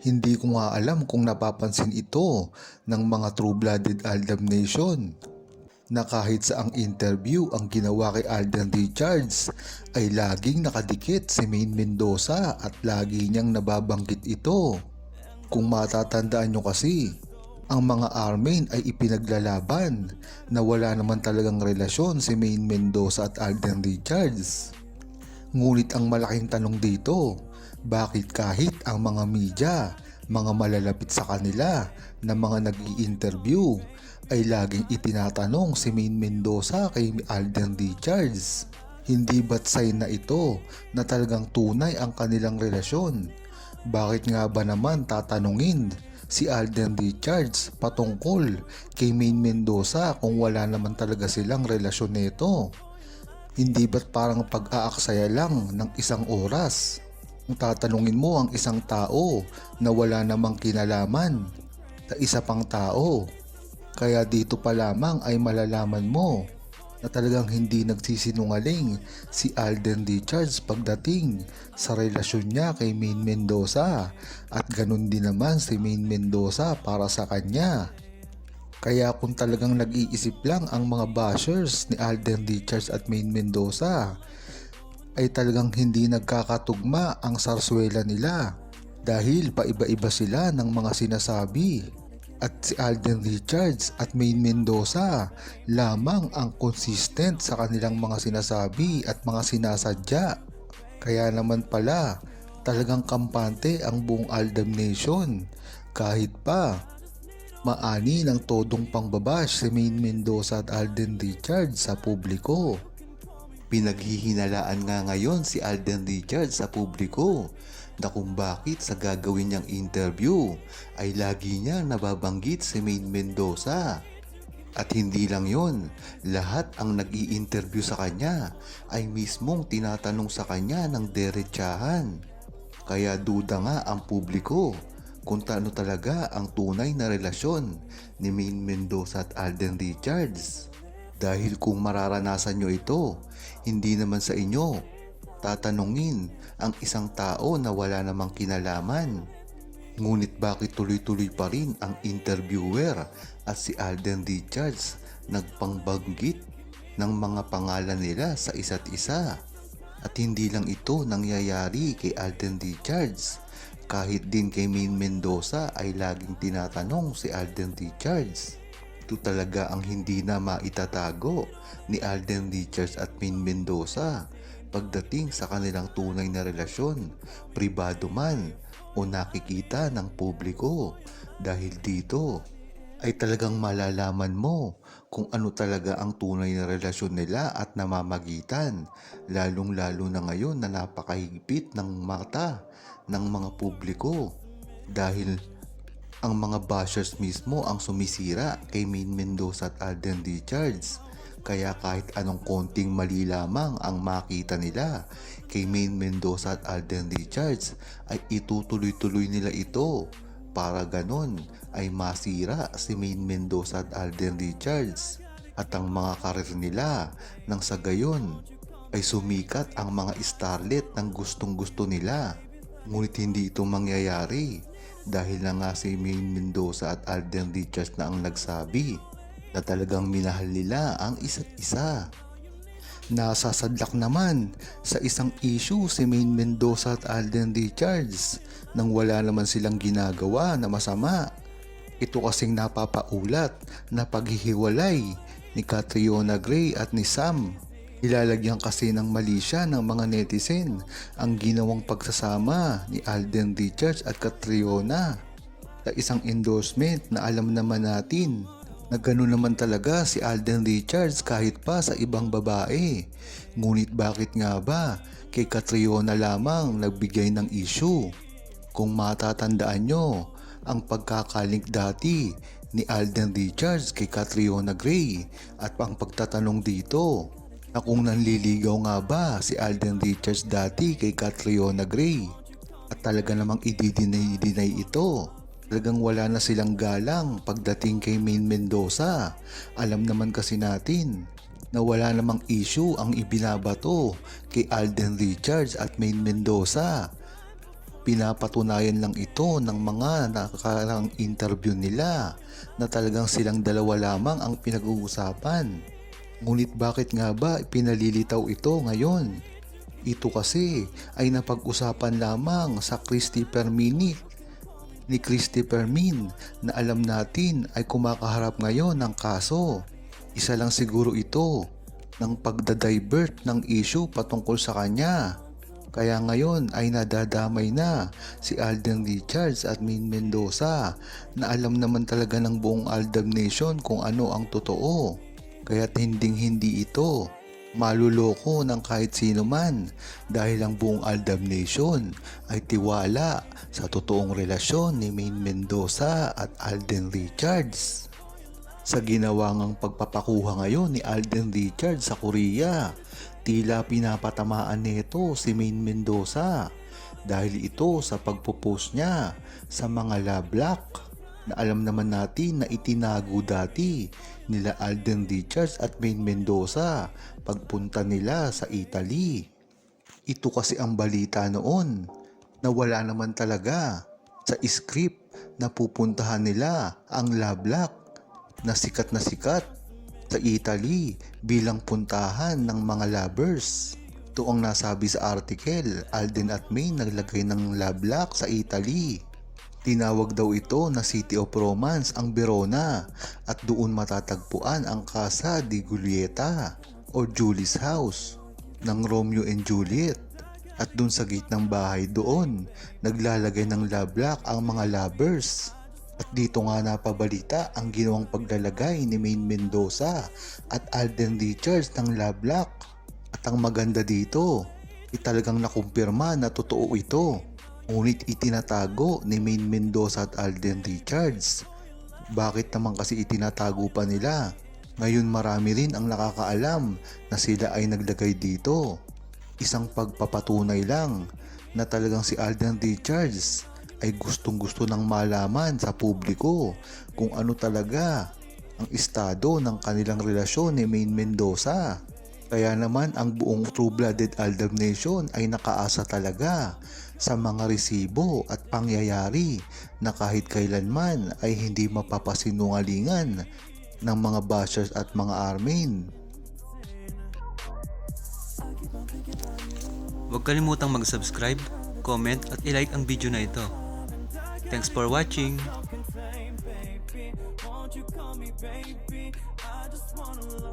Hindi ko nga alam kung napapansin ito ng mga true-blooded Aldam Nation na kahit sa ang interview ang ginawa kay Alden Richards ay laging nakadikit si Maine Mendoza at lagi niyang nababanggit ito. Kung matatandaan nyo kasi, ang mga Armain ay ipinaglalaban na wala naman talagang relasyon si Maine Mendoza at Alden Richards. Ngunit ang malaking tanong dito, bakit kahit ang mga media, mga malalapit sa kanila na mga nag interview ay laging itinatanong si Maine Mendoza kay Alden Richards? Hindi ba't sign na ito na talagang tunay ang kanilang relasyon? Bakit nga ba naman tatanungin si Alden Richards patungkol kay Maine Mendoza kung wala naman talaga silang relasyon nito? Hindi ba't parang pag-aaksaya lang ng isang oras? Kung tatanungin mo ang isang tao na wala namang kinalaman sa isa pang tao. Kaya dito pa lamang ay malalaman mo na talagang hindi nagsisinungaling si Alden Richards pagdating sa relasyon niya kay Maine Mendoza at ganun din naman si Maine Mendoza para sa kanya. Kaya kung talagang nag-iisip lang ang mga bashers ni Alden Richards at Maine Mendoza, ay talagang hindi nagkakatugma ang sarswela nila dahil paiba-iba sila ng mga sinasabi. At si Alden Richards at Maine Mendoza lamang ang consistent sa kanilang mga sinasabi at mga sinasadya. Kaya naman pala, talagang kampante ang buong Aldam Nation kahit pa maani ng todong pangbabash si Maine Mendoza at Alden Richards sa publiko. Pinaghihinalaan nga ngayon si Alden Richards sa publiko na kung bakit sa gagawin niyang interview ay lagi niyang nababanggit si Maine Mendoza. At hindi lang yon, lahat ang nag interview sa kanya ay mismong tinatanong sa kanya ng derechahan. Kaya duda nga ang publiko kung taano talaga ang tunay na relasyon ni Maine Mendoza at Alden Richards. Dahil kung mararanasan nyo ito, hindi naman sa inyo tatanungin ang isang tao na wala namang kinalaman. Ngunit bakit tuloy-tuloy pa rin ang interviewer at si Alden Richards nagpangbanggit ng mga pangalan nila sa isa't isa? At hindi lang ito nangyayari kay Alden Richards. Kahit din kay Maine Mendoza ay laging tinatanong si Alden Richards. Ito talaga ang hindi na maitatago ni Alden Richards at Maine Mendoza pagdating sa kanilang tunay na relasyon, pribado man o nakikita ng publiko. Dahil dito ay talagang malalaman mo kung ano talaga ang tunay na relasyon nila at namamagitan, lalong lalo na ngayon na napakahigpit ng mata ng mga publiko. Dahil ang mga bashers mismo ang sumisira kay Maine Mendoza at Alden Richards. Kaya kahit anong konting mali lamang ang makita nila kay Maine Mendoza at Alden Richards ay itutuloy-tuloy nila ito para ganon ay masira si Maine Mendoza at Alden Richards at ang mga karir nila nang sa gayon ay sumikat ang mga starlet ng gustong gusto nila. Ngunit hindi ito mangyayari dahil na nga si Maine Mendoza at Alden Richards na ang nagsabi na talagang minahal nila ang isa't isa. Nasasadlak naman sa isang issue si Maine Mendoza at Alden Richards nang wala naman silang ginagawa na masama. Ito kasing napapaulat na paghihiwalay ni Catriona Gray at ni Sam. Ilalagyan kasi ng mali siya ng mga netizen ang ginawang pagsasama ni Alden Richards at Catriona sa isang endorsement na alam naman natin na gano'n naman talaga si Alden Richards kahit pa sa ibang babae. Ngunit bakit nga ba kay Catriona lamang nagbigay ng issue? Kung matatandaan nyo, ang pagkakalink dati ni Alden Richards kay Catriona Gray at ang pagtatanong dito na kung nanliligaw nga ba si Alden Richards dati kay Catriona Gray at talaga namang i-deny ito. Talagang wala na silang galang pagdating kay Maine Mendoza. Alam naman kasi natin na wala namang issue ang ibinabato kay Alden Richards at Maine Mendoza. Pinapatunayan lang ito ng mga nakakarang interview nila na talagang silang dalawa lamang ang pinag-uusapan. Ngunit bakit nga ba pinalilitaw ito ngayon? Ito kasi ay napag-usapan lamang sa Christopher Minute ni Christopher Min na alam natin ay kumakaharap ngayon ng kaso. Isa lang siguro ito ng pagdadivert ng issue patungkol sa kanya. Kaya ngayon ay nadadamay na si Alden Richards at Min Mendoza na alam naman talaga ng buong Aldab Nation kung ano ang totoo. Kaya't hinding hindi ito maluloko ng kahit sino man dahil ang buong Aldab Nation ay tiwala sa totoong relasyon ni Min Mendoza at Alden Richards. Sa ginawa pagpapakuha ngayon ni Alden Richards sa Korea, tila pinapatamaan nito si Main Mendoza dahil ito sa pagpo-post niya sa mga love lock na alam naman natin na itinago dati nila Alden Richards at Main Mendoza pagpunta nila sa Italy. Ito kasi ang balita noon na wala naman talaga sa script na pupuntahan nila ang love lock na sikat na sikat sa Italy bilang puntahan ng mga lovers. Ito ang nasabi sa article, Alden at May naglagay ng love lock sa Italy. Tinawag daw ito na City of Romance ang Verona at doon matatagpuan ang Casa di Giulietta o Julie's House ng Romeo and Juliet. At doon sa gate ng bahay doon, naglalagay ng love lock ang mga lovers. At dito nga napabalita ang ginawang paglalagay ni Main Mendoza at Alden Richards ng love lock. At ang maganda dito, italagang nakumpirma na totoo ito. Ngunit itinatago ni Main Mendoza at Alden Richards. Bakit naman kasi itinatago pa nila? Ngayon marami rin ang nakakaalam na sila ay naglagay dito. Isang pagpapatunay lang na talagang si Alden Richards ay gustong gusto ng malaman sa publiko kung ano talaga ang estado ng kanilang relasyon ni Main Mendoza. Kaya naman ang buong True-Blooded Aldab Nation ay nakaasa talaga sa mga resibo at pangyayari na kahit kailanman ay hindi mapapasinungalingan ng mga bashers at mga armin. Huwag kalimutang mag-subscribe, comment at ilike ang video na ito. Thanks for watching! Won't you call me baby? I just wanna love